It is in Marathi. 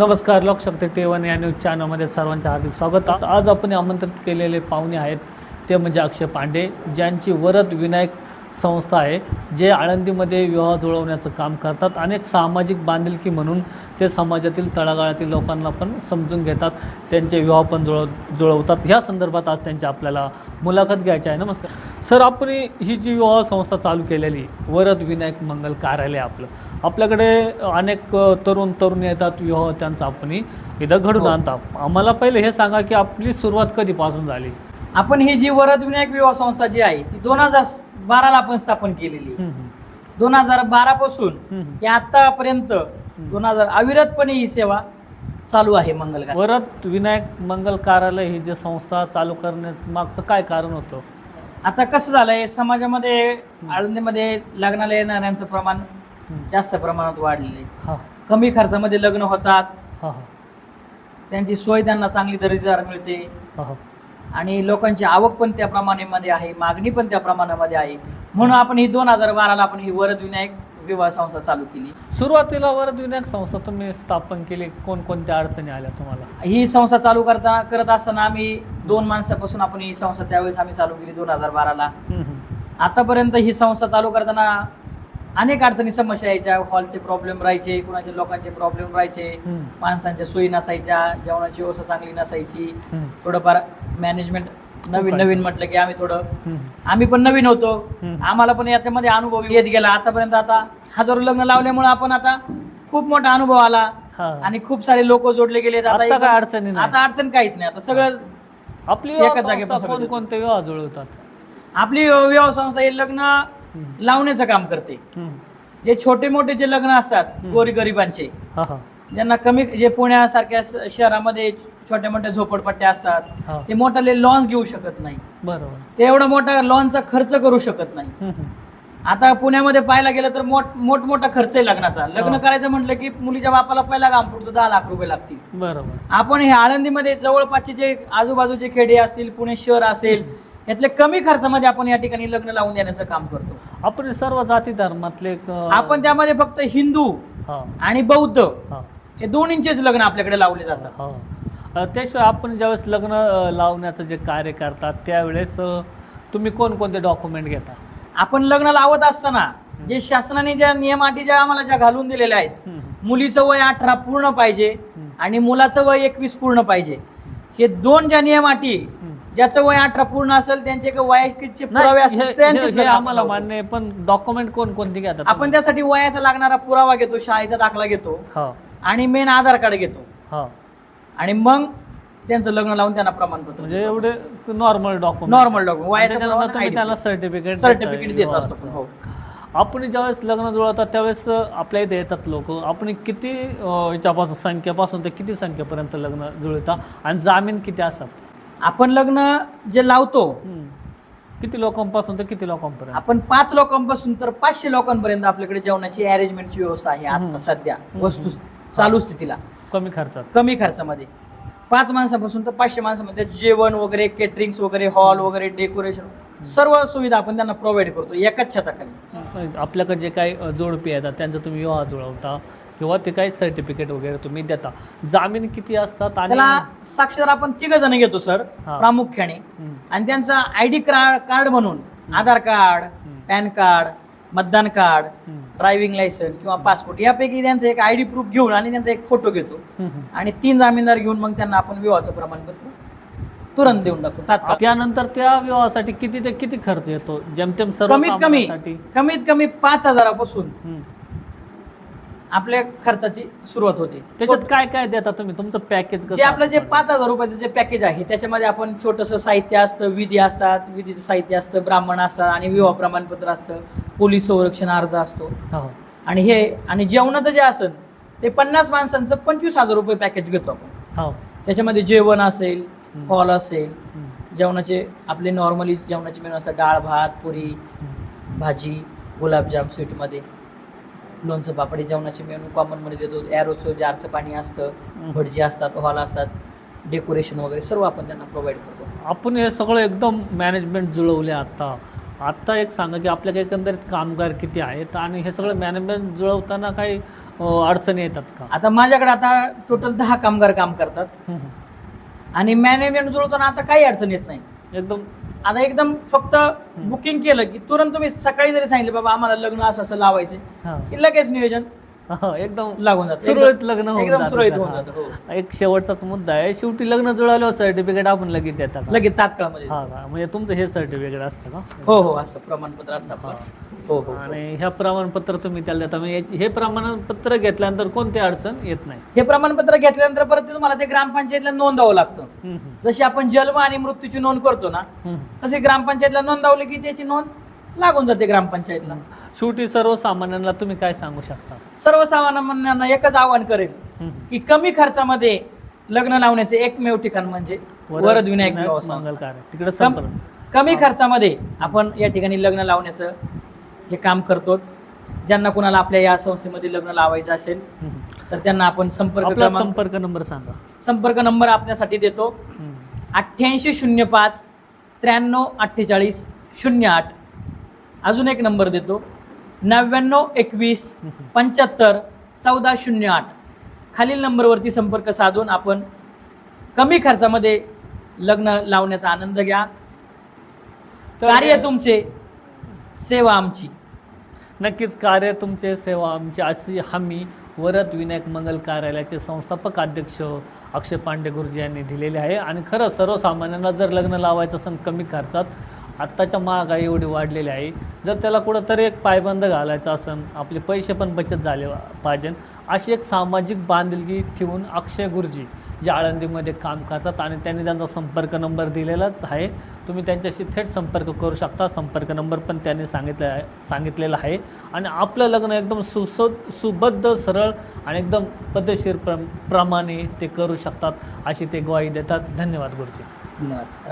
नमस्कार लोकशक्ती टी वन या न्यूज चॅनलमध्ये सर्वांचं हार्दिक स्वागत. आज आपण आमंत्रित केलेले पाहुणे आहेत ते म्हणजे अक्षय पांडे ज्यांची वरद विनायक संस्था आहे जे आळंदीमध्ये विवाह जुळवण्याचं काम करतात. अनेक सामाजिक बांधिलकी म्हणून ते समाजातील तळागाळातील लोकांना पण समजून घेतात त्यांचे विवाह पण जुळव जुळवतात. ह्या संदर्भात आज त्यांची आपल्याला मुलाखत घ्यायची आहे. नमस्कार. सर आपण ही जी विवाह संस्था चालू केलेली वरद विनायक मंगल कार्यालय आपलं आपल्याकडे अनेक तरुण तरुणी येतात विवाह त्यांचा आपण इथं घडून हो. आणता आम्हाला पहिले हे सांगा की आपली सुरुवात कधीपासून झाली? आपण ही जी वरद विनायक विवाह संस्था जी आहे ती दोन हजार बाराला आपण स्थापन केलेली. दोन हजार बारा पासून आतापर्यंत दोन हजार अविरतपणे ही सेवा चालू आहे मंगल. वरद विनायक मंगल कार्यालय ही जी संस्था चालू करण्याचं मागचं काय कारण होतं? आता कसं झालंय समाजामध्ये आळंदीमध्ये लग्नाला येणाऱ्यांचं प्रमाण. जास्त प्रमाणात वाढलेलं आहे. हा. कमी खर्चामध्ये लग्न होतात. हा त्यांची सोय त्यांना चांगली दर्जेदार मिळते. हा हा. आणि लोकांची आवक पण त्या प्रमाणामध्ये आहे मागणी पण त्या प्रमाणामध्ये आहे. म्हणून आपण ही दोन हजार बाराला आपण ही वरद विनायक विवाह संस्था चालू केली. सुरुवातीला वरद विनायक संस्था तुम्ही स्थापन केली. कोणकोणत्या अडचणी आल्या तुम्हाला? ही संस्था चालू करता करत असताना आम्ही दोन माणसापासून आपण ही संस्था त्यावेळेस आम्ही चालू केली दोन हजार बाराला. आतापर्यंत ही संस्था चालू करताना अनेक अडचणी समस्या यायच्या. हॉलचे प्रॉब्लेम राहायचे कुणाचे लोकांचे प्रॉब्लेम राहायचे. माणसांच्या सोयी नसायच्या जेवणाची व्यवस्था चांगली नसायची. थोडंफार मॅनेजमेंट नवीन नवीन म्हटलं की आम्ही थोडं. आम्ही पण नवीन होतो. आम्हाला पण याच्यामध्ये अनुभव येत गेला आतापर्यंत आता हजारो लग्न लावल्यामुळे आपण आता खूप मोठा अनुभव आला. आणि खूप सारे लोक जोडले गेले आता अडचणी नाही? आता अडचण काहीच नाही आता सगळं आपली एकाच जागेपासून संस्था सगळं कोणकोणते विवाह जुळवतात आपली विवाह संस्था हे लग्न. लावण्याचं काम करते. जे छोटे मोठे जे लग्न असतात गोरी गरिबांचे ज्यांना कमी जे पुण्यासारख्या शहरामध्ये छोट्या मोठ्या झोपडपट्ट्या असतात. हा. ते मोठाले लॉन्स घेऊ शकत नाही. बरोबर. ते एवढा मोठा लॉनचा खर्च करू शकत नाही. हम्म, हम्म. आता पुण्यामध्ये पाहायला गेलं तर मोठ मोठमोठा खर्च आहे लग्नाचा. लग्न हा. करायचं म्हटलं की मुलीच्या बापाला पहिला काम पडतो दहा लाख रुपये लागतील. बरोबर. आपण हे आळंदीमध्ये जवळपासचे जे आजूबाजूचे खेडे असतील पुणे शहर असेल यातले कमी खर्चामध्ये आपण या ठिकाणी लग्न लावून देण्याचं काम करतो. आपण सर्व जाती धर्मातले एक, अं, आपण त्यामध्ये फक्त हिंदू हा. आणि बौद्ध हा. हे दोन्हींचेच लग्न आपल्याकडे लावले जातात. हा. त्याशिवाय आपण ज्यावेळेस लग्न लावण्याचं जे कार्य करतात त्यावेळेस तुम्ही कोणकोणते डॉक्युमेंट घेता? आपण लग्न लावत असताना जे शासनाने ज्या नियम अटी ज्या आम्हाला ज्या घालून दिलेल्या आहेत मुलीचं वय अठरा पूर्ण पाहिजे. आणि मुलाचं वय एकवीस पूर्ण पाहिजे. हे दोन ज्या नियम अटी हम्म. ज्याचं वय अठरा पूर्ण असेल त्यांचे वयाचे पुरावे असतील आम्हाला. मान्य आहे पण डॉक्युमेंट कोणकोणते घेतात आपण त्यासाठी वयाचा लागणारा पुरावा घेतो शाळेचा दाखला घेतो हा. आणि मेन आधार कार्ड घेतो. हा. आणि मग त्यांचं लग्न लावून त्यांना प्रमाणपत्र म्हणजे एवढे नॉर्मल डॉक्युमेंट नॉर्मल डॉक्युमेंट तुम्ही त्याला. सर्टिफिकेट सर्टिफिकेट देत असतो आपण, हो. आपण ज्यावेळेस लग्न जुळवतात त्यावेळेस आपल्या इथे येतात लोक आपण किती याच्यापासून संख्येपासून ते किती संख्येपर्यंत लग्न जुळवता आणि जामीन किती असतात आपण लग्न जे लावतो. किती लोकांपासून तर किती लोकांपर्यंत आपण पाच लोकांपासून तर पाचशे लोकांपर्यंत आपल्याकडे जेवणाची अरेंजमेंटची व्यवस्था आहे. आता सध्या. वस्तू चालू स्थितीला कमी खर्चात? कमी खर्चामध्ये. पाच माणसापासून तर पाचशे माणसामध्ये जेवण वगैरे केटरिंग वगैरे हॉल वगैरे डेकोरेशन सर्व सुविधा आपण त्यांना प्रोव्हाइड करतो एकाच छताखाली. आपल्याकडे जे काही जोडपी येतात त्यांचं तुम्ही विवाह जुळवता किंवा ते काही सर्टिफिकेट वगैरे तुम्ही देता. जामीन किती असतात त्याला साक्षर आपण तिघ जण घेतो सर. प्रामुख्याने. आणि त्यांचा आय डी कार्ड म्हणून आधार कार्ड पॅन कार्ड मतदान कार्ड. ड्रायव्हिंग लायसन्स किंवा पासपोर्ट यापैकी त्यांचा एक आय डी प्रूफ घेऊन आणि त्यांचा एक फोटो घेतो. आणि तीन जामीनदार घेऊन मग त्यांना आपण विवाहाचं प्रमाणपत्र तुरंत देऊन टाकतो. तात्काळ. त्यानंतर त्या विवाहासाठी किती ते किती खर्च येतो? जेमतेम सर्व कमीत कमी सामानासाठी? कमीत कमी पाच हजारापासून हम्म. आपल्या खर्चाची सुरुवात होते. त्याच्यात काय काय देता तुम्ही? तुमचं पॅकेज जे आपलं जे पाच हजार रुपयाचं जे पॅकेज आहे त्याच्यामध्ये आपण छोटंसं साहित्य असतं विधी असतात विधीचं साहित्य असतं ब्राह्मण असतात आणि विवाह प्रमाणपत्र असतं. पोलीस संरक्षण अर्ज असतो. आणि हे आणि जेवणाचं जे असेल ते पन्नास माणसांचं पंचवीस हजार रुपये पॅकेज घेतो आपण. हो. त्याच्यामध्ये जेवण असेल हम्म. हॉल असेल हम्म. जेवणाचे आपले नॉर्मली जेवणाचे मेनू असतात डाळ भात पुरी. भाजी गुलाबजाम स्वीटमध्ये. लोणचं पापडी जेवणाचे मेनू कॉमनमध्ये देतो. ॲरोचं जारचं पाणी असतं भटजी असतात हॉल असतात डेकोरेशन वगैरे सर्व आपण त्यांना प्रोव्हाइड करतो. आपण हे सगळं एकदम मॅनेजमेंट जुळवले आता. आता एक सांगा की आपल्याकडे एकंदरीत कामगार किती आहेत आणि हे सगळं मॅनेजमेंट जुळवताना काही अडचणी येतात का? आता माझ्याकडे आता टोटल दहा कामगार काम करतात. आणि मॅनेजमेंट जुळवताना आता काही अडचण येत नाही. एकदम? आता एकदम फक्त बुकिंग केलं की तुरंत तुम्ही सकाळी जरी सांगितलं बाबा आम्हाला लग्न असं असं लावायचे. की लगेच नियोजन. हा, एकदम लागून जातं सुरळीत लग्न होऊन एकदम जातं सुरळीत? होऊन. जातं हो. एक शेवटचाच मुद्दा आहे शेवटी लग्न जुळालं सर्टिफिकेट आपण लगेच देतात का? लगेच तात्काळमध्ये हा का म्हणजे तुमचं हे सर्टिफिकेट असतं का हो हो असं प्रमाणपत्र असतं हा. आपलं. हो हो आणि ह्या प्रमाणपत्र तुम्ही त्याला देता म्हणजे याची- हे प्रमाणपत्र घेतल्यानंतर कोणती अडचण येत नाही हे प्रमाणपत्र घेतल्यानंतर परत ते तुम्हाला ते ग्रामपंचायतला नोंदवावं लागतं हम्म, हम्म, जशी आपण जन्म आणि मृत्यूची नोंद करतो ना हम्म. तशी ग्रामपंचायतला नोंदवली की त्याची नोंद लागून जाते ग्रामपंचायतला शेवटी सर्वसामान्यांना तुम्ही काय सांगू शकता? सर्वसामान्यांना एकच आवाहन करेल. की कमी खर्चामध्ये लग्न लावण्याचे एकमेव ठिकाण म्हणजे वरद विनायक तिकडे कम- खर्चामध्ये आपण या ठिकाणी लग्न लावण्याचं हे काम करतो. ज्यांना कुणाला आपल्या या संस्थेमध्ये लग्न लावायचं असेल. तर त्यांना आपण संपर्क संपर्क नंबर सांगा. संपर्क नंबर आपल्यासाठी देतो. अठ्ठ्याऐंशी शून्य पाच त्र्याण्णव अठ्ठेचाळीस शून्य आठ. अजून एक नंबर देतो. नव्याण्णव एकवीस. पंच्याहत्तर चौदा शून्य आठ. खालील नंबरवरती संपर्क साधून आपण कमी खर्चामध्ये लग्न लावण्याचा आनंद घ्या. तर- कार्य तुमचे सेवा आमची. नक्कीच कार्य तुमचे सेवा आमची. अशी हमी वरद विनायक मंगल कार्यालयाचे संस्थापक अध्यक्ष अक्षय पांडे गुरुजी यांनी दिलेले आहे. आणि खरं सर्वसामान्यांना जर लग्न लावायचं असेल कमी खर्चात आत्ताच्या महागाई एवढी वाढलेली आहे. जर त्याला कुठंतरी एक पायबंद घालायचा असेल आपले पैसे पण बचत झाले पाहिजे. अशी एक सामाजिक बांधिलकी ठेवून अक्षय गुरुजी जे आळंदीमध्ये काम करतात आणि त्यांनी त्यांचा संपर्क नंबर दिलेलाच आहे. तुम्ही त्यांच्याशी थेट संपर्क करू शकता. संपर्क नंबर पण त्यांनी सांगितले आहे सांगितलेला आहे. आणि आपलं लग्न एकदम सुसो सुबद्ध सरळ आणि एकदम पद्धतशीर प्र प्रमाणे ते करू शकतात अशी ते ग्वाही देतात. धन्यवाद गुरुजी. धन्यवाद.